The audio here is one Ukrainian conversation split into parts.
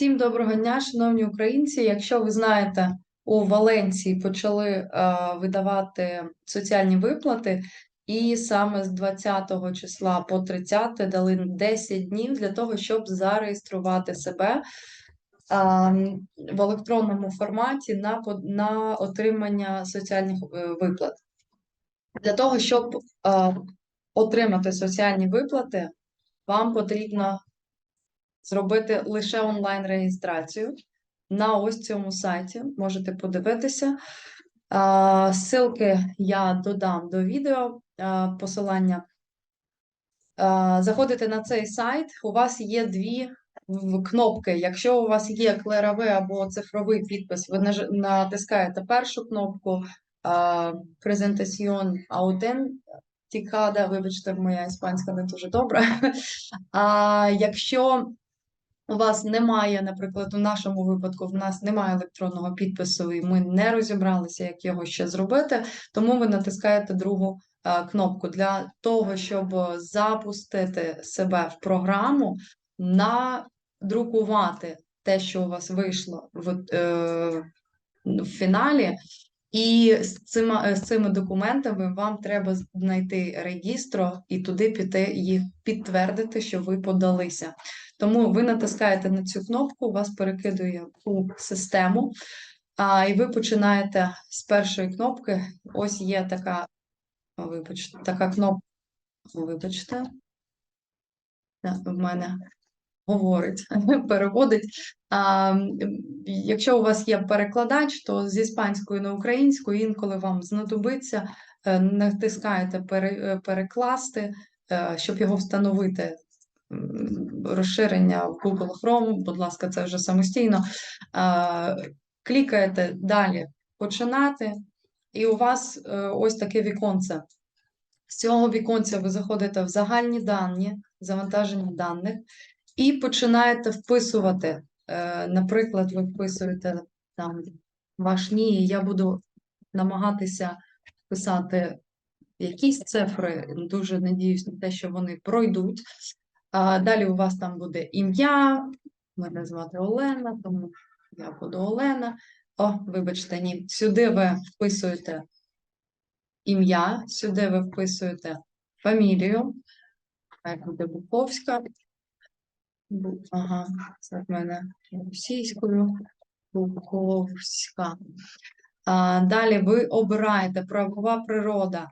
Всім доброго дня, шановні українці. Якщо ви знаєте, у Валенції почали е, видавати соціальні виплати, і саме з 20 числа по 30 дали 10 днів для того, щоб зареєструвати себе е, в електронному форматі на, на отримання соціальних е, виплат. Для того, щоб е, отримати соціальні виплати, вам потрібно зробити лише онлайн-реєстрацію на ось цьому сайті. Можете подивитися. Ссылки я додам до відео, посилання. Заходите на цей сайт, у вас є дві кнопки. Якщо у вас є клеровий або цифровий підпис, ви натискаєте першу кнопку Презентаціон Authenticada, вибачте, моя іспанська не дуже добра. А якщо у вас немає, наприклад, у нашому випадку, в нас немає електронного підпису, і ми не розібралися, як його ще зробити, тому ви натискаєте другу е, кнопку для того, щоб запустити себе в програму, надрукувати те, що у вас вийшло в, е, в фіналі. І з цими, з цими документами вам треба знайти регістро і туди піти їх підтвердити, що ви подалися. Тому ви натискаєте на цю кнопку, вас перекидує у систему, а, і ви починаєте з першої кнопки. Ось є така, вибачте, така кнопка. Вибачте, в мене говорить, переводить. А, якщо у вас є перекладач, то з іспанської на українську інколи вам знадобиться, е, натискаєте перекласти, е, щоб його встановити. Розширення в Google Chrome, будь ласка, це вже самостійно. Клікаєте далі починати, і у вас е, ось таке віконце. З цього віконця ви заходите в загальні дані, завантаження даних, і починаєте вписувати. Е, Наприклад, ви вписуєте там ваш НІІ, я буду намагатися писати якісь цифри, дуже надіюсь на те, що вони пройдуть. А далі у вас там буде ім'я, мене звати Олена, тому я буду Олена. О, вибачте, ні. Сюди ви вписуєте ім'я, сюди ви вписуєте фамілію. Хай буде Буковська. Ага, це в мене російською. Буковська. А, далі ви обираєте правова природа.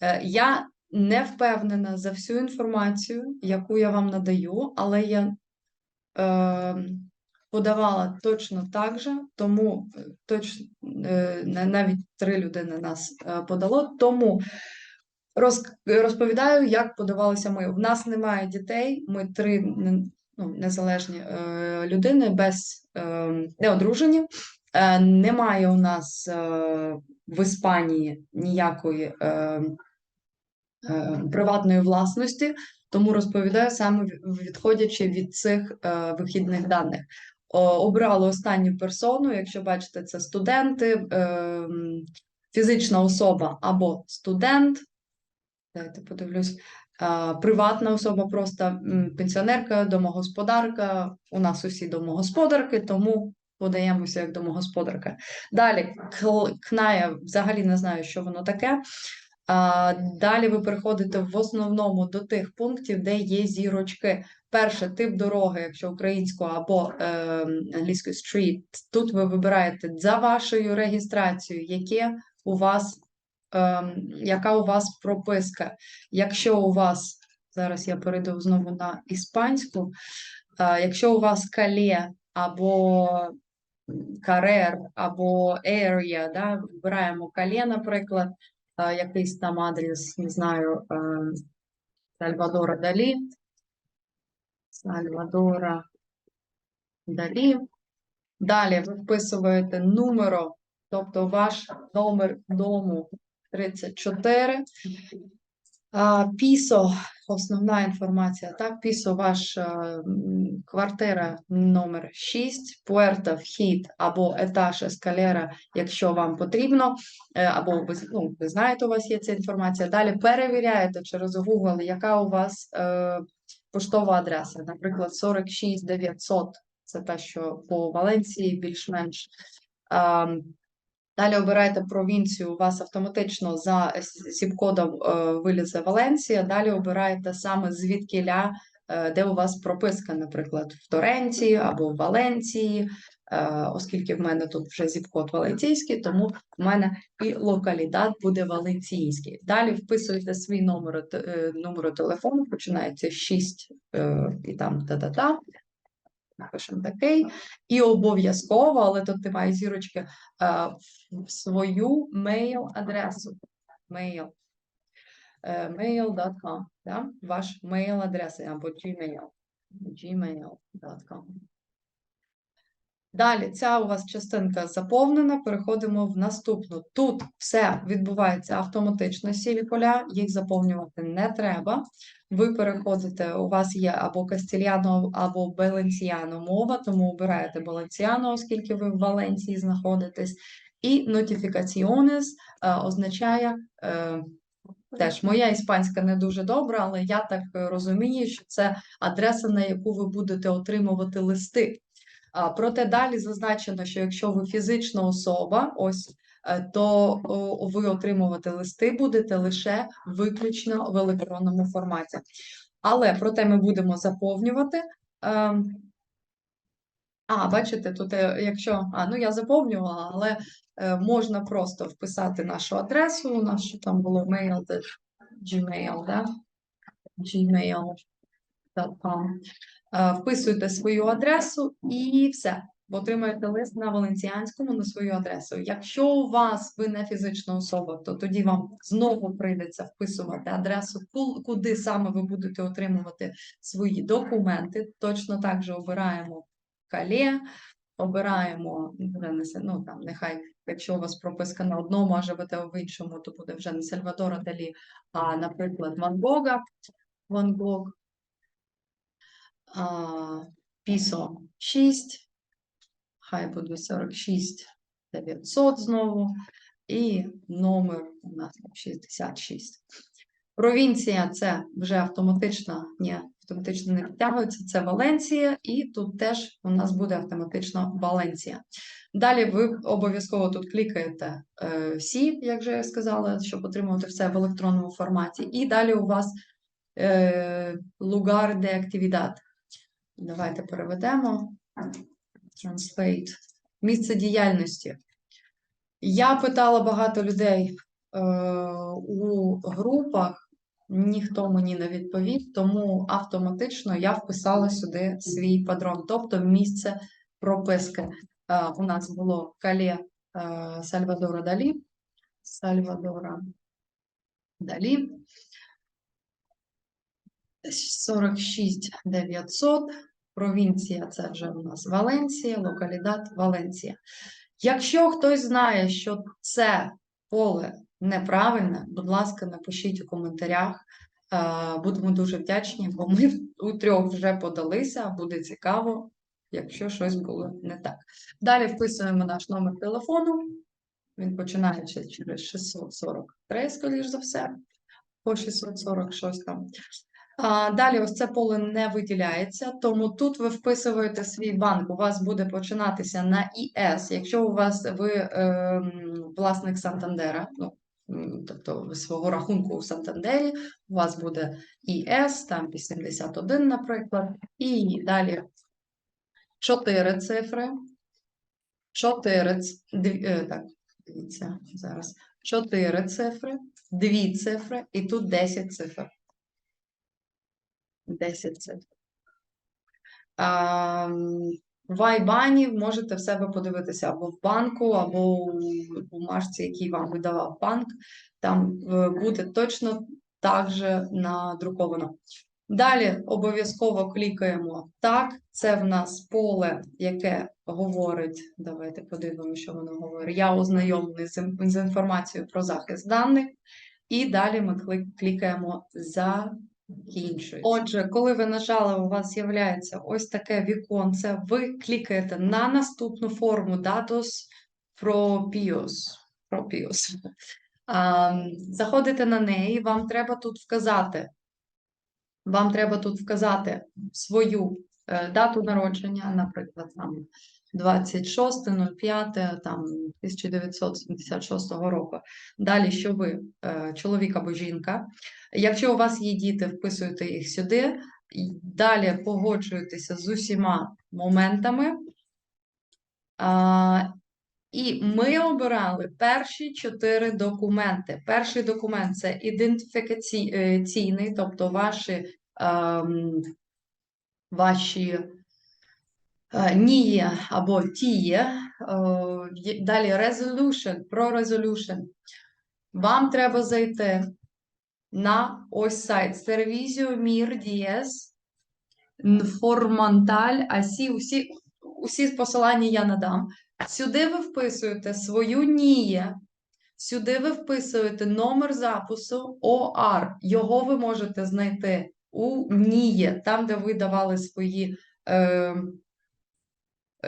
Е, Я не впевнена за всю інформацію, яку я вам надаю, але я е, подавала точно так же, тому е, точно е, навіть три людини нас е, подало. Тому роз, розповідаю, як подавалися ми. В нас немає дітей, ми три ну, незалежні е, людини без е, не одружені. Е, немає у нас е, в Іспанії ніякої е, е, приватної власності, тому розповідаю саме відходячи від цих е, вихідних даних. Обрали останню персону, якщо бачите, це студенти, е, фізична особа або студент. Дайте подивлюсь. е, Приватна особа, просто пенсіонерка, домогосподарка. У нас усі домогосподарки, тому подаємося як домогосподарка. Далі кная, взагалі не знаю, що воно таке. Далі ви переходите в основному до тих пунктів, де є зірочки. Перше, тип дороги, якщо українською або е, англійською street. Тут ви вибираєте за вашою реєстрацією, яке у вас, е, яка у вас прописка. Якщо у вас, зараз я перейду знову на іспанську, е, якщо у вас калє або карер, або area, да, вибираємо калє, наприклад, якийсь там адрес, не знаю, е, Сальвадора Далі. Сальвадора Далі. Далі ви вписуєте номеро, тобто ваш номер дому 34. Пісо, основна інформація, так, пісо, ваш е, квартира номер 6, пуерта, вхід або етаж ескалера, якщо вам потрібно, е, або ви, ну, ви знаєте, у вас є ця інформація. Далі перевіряєте через Google, яка у вас е, поштова адреса, наприклад, 46 900. Це та, що по Валенції більш-менш. Далі обираєте провінцію, у вас автоматично за сіп-кодом е, вилізе Валенція. Далі обираєте саме звідкіля, е, де у вас прописка, наприклад, в Торренті або в Валенції, е, оскільки в мене тут вже зіп-код валенційський, тому в мене і локалідат буде валенційський. Далі вписуєте свій номер, номер телефону, починається 6 е, і там та-та-та. Напишемо такий. І обов'язково, але тут ти маєш зірочки, е, свою мейл-адресу. Mail. Е, mail.com, да? Ваш мейл-адреса або Gmail. gmail.com. Далі ця у вас частинка заповнена, переходимо в наступну. Тут все відбувається автоматично, сірі поля, їх заповнювати не треба. Ви переходите, у вас є або кастільяно, або баленсіано мова, тому обираєте баленсіано, оскільки ви в Валенції знаходитесь. І notificaciones е, означає е, теж моя іспанська не дуже добра, але я так розумію, що це адреса, на яку ви будете отримувати листи. Проте далі зазначено, що якщо ви фізична особа, ось е, то ви отримувати листи будете лише виключно в електронному форматі. Але проте ми будемо заповнювати. ем, А, бачите, тут, е, якщо а, ну я заповнювала, але е, можна просто вписати нашу адресу, нашу там було mail, Gmail, да? gmail.com. Е, Вписуєте свою адресу і все. Отримаєте лист на валенціанському на свою адресу. Якщо у вас ви не фізична особа, то тоді вам знову прийдеться вписувати адресу, ку- куди саме ви будете отримувати свої документи. Точно так же обираємо калє, обираємо ну, там, нехай, якщо у вас прописка на одному, а живете в іншому, то буде вже не Сальвадора Далі, а, наприклад, Ван Гога. Ван Гог. Пісо 6, хай буде 46 900 знову, і номер у нас 66. Провінція це вже автоматично, ні, автоматично не підтягується, це Валенція, і тут теж у нас буде автоматично Валенція. Далі ви обов'язково тут клікаєте е, всі, як вже я сказала, щоб отримувати все в електронному форматі. І далі у вас е, lugar de actividad. Давайте переведемо. Translate. Місце діяльності. Я питала багато людей е, у групах, ніхто мені не відповів, тому автоматично я вписала сюди свій падрон, тобто місце прописки. Е, у нас було калє е, Сальвадора Далі. Сальвадора Далі. 46 900. Провінція це вже у нас Валенція, локалідат Валенція. Якщо хтось знає, що це поле неправильне, будь ласка, напишіть у коментарях. Е, Будемо дуже вдячні, бо ми у трьох вже подалися. Буде цікаво, якщо щось було не так. Далі вписуємо наш номер телефону. Він починається через 643, скоріш за все, по 640 щось там. Далі ось це поле не виділяється, тому тут ви вписуєте свій банк. У вас буде починатися на ІС. Якщо у вас ви ем, власник Сантандера, ну, тобто свого рахунку у Сантандері, у вас буде ІС, там 81, наприклад, і далі 4 цифри. 4, так, дивіться, зараз. 4 цифри, 2 цифри, і тут 10 цифр. 10 цифр. В Айбані можете в себе подивитися або в банку, або у бумажці, який вам видавав банк. Там е, буде точно так же надруковано. Далі обов'язково клікаємо так. Це в нас поле, яке говорить. Давайте подивимося, що воно говорить. Я ознайомлений з, інформацією про захист даних. І далі ми клікаємо закінчується. Отже, коли ви нажали, у вас з'являється ось таке віконце. Ви клікаєте на наступну форму Datos Propios. Propios. А, Заходите на неї, вам треба тут вказати. Вам треба тут вказати свою е, дату народження, наприклад, там 26.05 там 1976 року. Далі, що ви е, чоловік або жінка. Якщо у вас є діти, вписуєте їх сюди. Далі погоджуєтеся з усіма моментами. І ми обирали перші чотири документи. Перший документ це ідентифікаційний, тобто ваші, ем, ваші е, НІЄ або ТІЄ. Е, далі resolution, про resolution. Вам треба зайти на ось сайт Servizio Mir 10 Форманталь, асі, усі, усі посилання я надам. Сюди ви вписуєте свою НІЄ, сюди ви вписуєте номер запису ОАР. Його ви можете знайти у НІЄ, там, де ви давали свої е,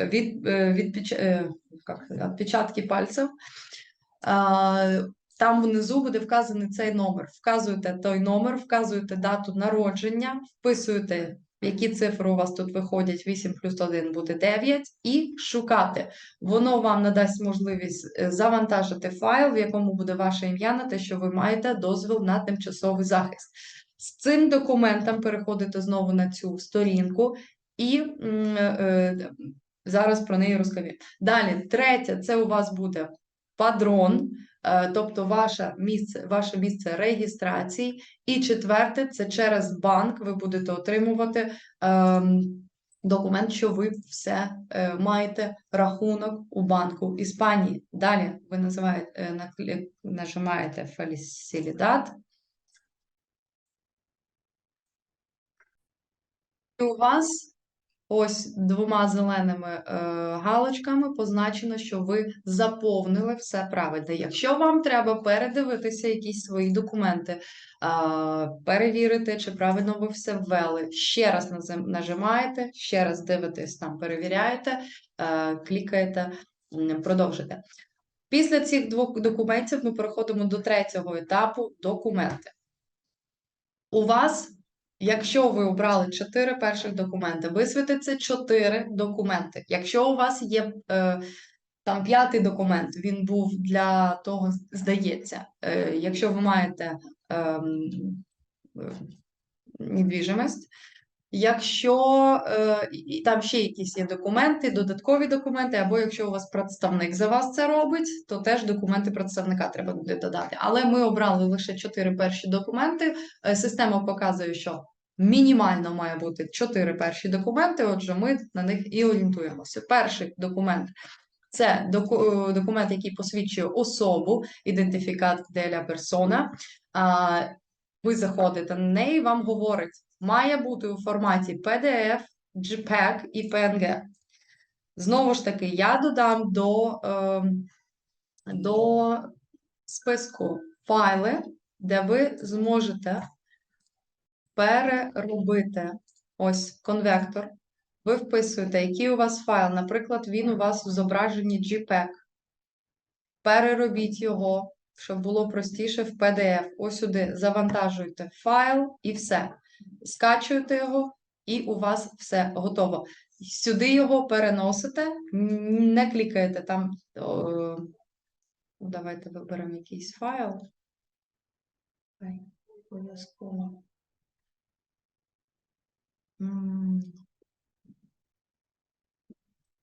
від, е, відпіч, е, відпечатки пальців. Там внизу буде вказаний цей номер. Вказуєте той номер, вказуєте дату народження, вписуєте, які цифри у вас тут виходять. 8 плюс 1 буде 9, і шукати. Воно вам надасть можливість е, завантажити файл, в якому буде ваше ім'я на те, що ви маєте дозвіл на тимчасовий захист. З цим документом переходите знову на цю сторінку і зараз про неї розповім. Далі, третє, це у вас буде падрон, е, тобто ваше місце, ваше місце реєстрації. І четверте, це через банк ви будете отримувати ем, документ, що ви все е, маєте рахунок у банку Іспанії. Далі ви називаєте, е, нажимаєте Felicidad. І у вас ось двома зеленими е, галочками позначено, що ви заповнили все правильно. Якщо вам треба передивитися якісь свої документи, е, перевірити, чи правильно ви все ввели, ще раз нажимаєте, ще раз дивитесь там, перевіряєте, е, клікаєте, продовжите. Після цих двох документів ми переходимо до третього етапу документи. У вас, якщо ви обрали чотири перших документи, висвітиться чотири документи. Якщо у вас є е, там п'ятий документ, він був для того, здається, е, якщо ви маєте ем, е, недвіжимость, Якщо е, там ще якісь є документи, додаткові документи, або якщо у вас представник за вас це робить, то теж документи представника треба буде додати. Але ми обрали лише чотири перші документи. Е, Система показує, що мінімально має бути чотири перші документи. Отже, ми на них і орієнтуємося. Перший документ це доку- е, документ, який посвідчує особу, ідентифікат деля персона. Ви заходите на неї, вам говорить, має бути у форматі PDF, JPEG і PNG. Знову ж таки, я додам до, ем, до списку файли, де ви зможете переробити ось конвектор. Ви вписуєте, який у вас файл. Наприклад, він у вас в зображенні JPEG. Переробіть його, щоб було простіше в PDF. Ось сюди завантажуєте файл і все. Скачуєте його, і у вас все готово. Сюди його переносите, не клікаєте там. о, Давайте виберемо якийсь файл. Обов'язково.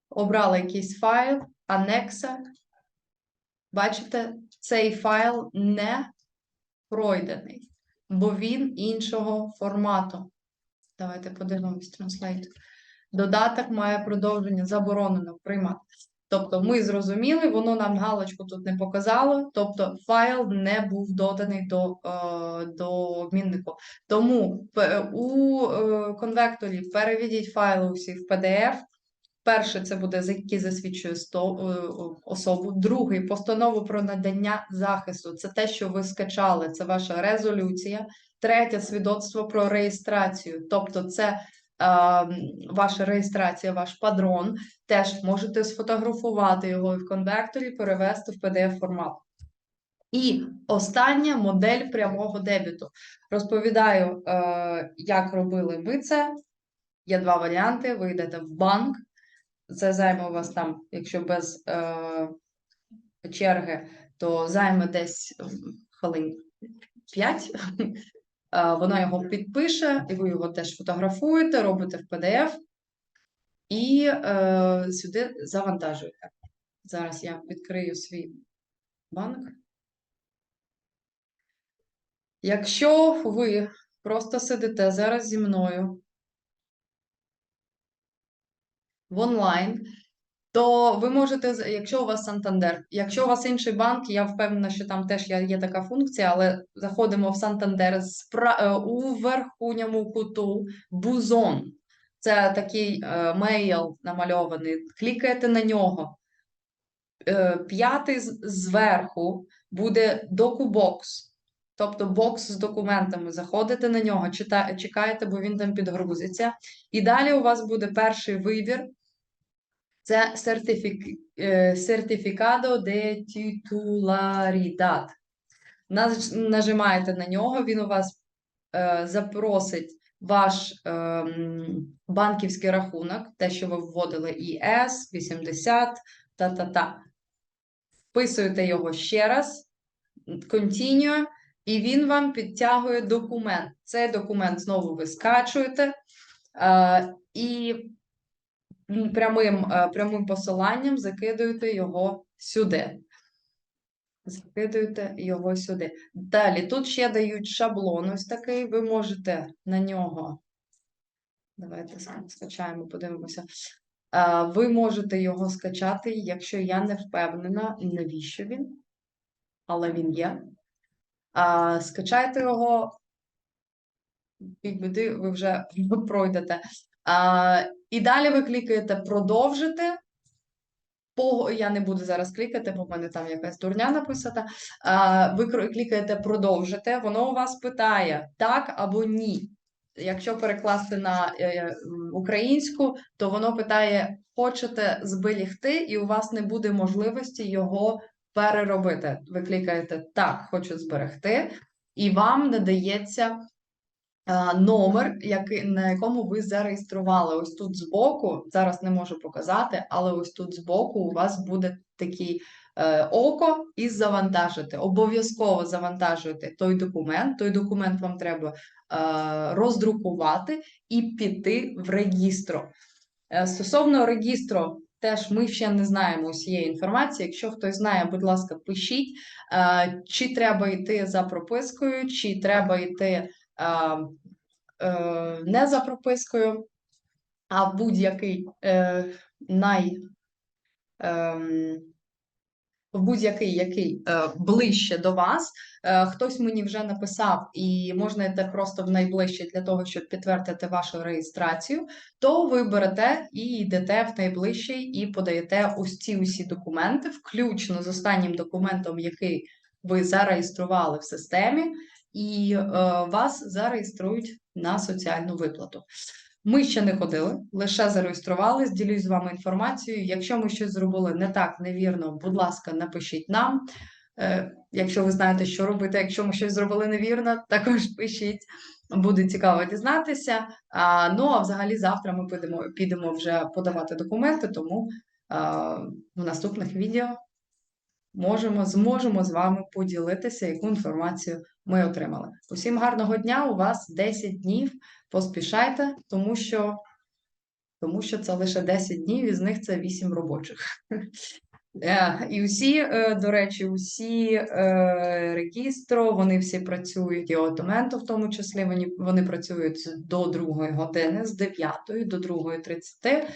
Обрали якийсь файл, анекса. Бачите, цей файл не пройдений, бо він іншого формату. Давайте подивимось Translate. Додаток має продовження заборонено приймати. Тобто ми зрозуміли, воно нам галочку тут не показало, тобто файл не був доданий до, е, до обміннику. Тому у е, конвекторі переведіть файли усі в PDF. Перше, це буде який засвідчує е, особу. Другий постанову про надання захисту. Це те, що ви скачали, це ваша резолюція. Третє свідоцтво про реєстрацію. Тобто, це е, ваша реєстрація, ваш падрон. Теж можете сфотографувати його в конвекторі, перевести в PDF формат. І остання модель прямого дебіту. Розповідаю, е, як робили ми це. Є два варіанти. Ви йдете в банк. Це займе у вас там, якщо без е, черги, то займе десь хвилин 5. Е, Вона його підпише, і ви його теж фотографуєте, робите в PDF і е, сюди завантажуєте. Зараз я відкрию свій банк. Якщо ви просто сидите зараз зі мною в онлайн, то ви можете, якщо у вас Сантандер, якщо у вас інший банк, я впевнена, що там теж є, така функція, але заходимо в Сантандер у верхньому куту бузон. Це такий е, мейл намальований. Клікаєте на нього. Е, п'ятий зверху буде докубокс. Тобто бокс з документами. Заходите на нього, чекаєте, бо він там підгрузиться. І далі у вас буде перший вибір. Це сертифік... е, сертифікадо де титуларідад. Наж- Нажимаєте на нього, він у вас е, запросить ваш ем, банківський рахунок, те, що ви вводили ІС, 80, та-та-та. Вписуєте його ще раз, continue, і він вам підтягує документ. Цей документ знову ви скачуєте е, і прямим, е, прямим посиланням закидуєте його сюди. Закидуєте його сюди. Далі, тут ще дають шаблон ось такий, ви можете на нього. Давайте скачаємо, подивимося. Ви можете його скачати, якщо я не впевнена, навіщо він, але він є. Скачайте його, біди, ви вже пройдете. І далі ви клікаєте продовжити. Я не буду зараз клікати, бо в мене там якась дурня написана. Ви клікаєте продовжити, воно у вас питає так або ні. Якщо перекласти на е, українську, то воно питає: хочете зберігти, і у вас не буде можливості його переробити. Ви клікаєте так, хочу зберегти, і вам надається номер, який, на якому ви зареєстрували. Ось тут збоку, зараз не можу показати, але ось тут збоку у вас буде такий е, око і завантажити. Обов'язково завантажуйте той документ. Той документ вам треба е, роздрукувати і піти в регістро. Е, Стосовно регістру, теж ми ще не знаємо усієї інформації. Якщо хтось знає, будь ласка, пишіть, е, чи треба йти за пропискою, чи треба йти е, е, не за пропискою, а будь-який е, най. в будь-який, який е, ближче до вас. Е, хтось мені вже написав, і можна йти просто в найближче для того, щоб підтвердити вашу реєстрацію, то ви берете і йдете в найближчий і подаєте ось ці усі документи, включно з останнім документом, який ви зареєстрували в системі, і е, вас зареєструють на соціальну виплату. Ми ще не ходили, лише зареєструвались, ділюсь з вами інформацією. Якщо ми щось зробили не так, невірно, будь ласка, напишіть нам. Е, Якщо ви знаєте, що робити, якщо ми щось зробили невірно, також пишіть. Буде цікаво дізнатися. А, ну а взагалі завтра ми підемо, підемо вже подавати документи, тому а, в наступних відео можемо, зможемо з вами поділитися, яку інформацію ми отримали. Усім гарного дня! У вас 10 днів. Поспішайте, тому що, тому що це лише 10 днів, із них це 8 робочих. Е, І усі, е, до речі, усі е, регістро, вони всі працюють, і отоменто в тому числі, вони, вони працюють до 2 години, з 9 до 2.30,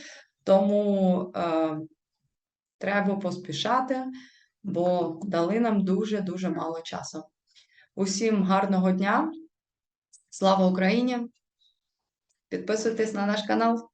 тому е, треба поспішати, бо дали нам дуже-дуже мало часу. Усім гарного дня! Слава Україні! Підписуйтесь на наш канал.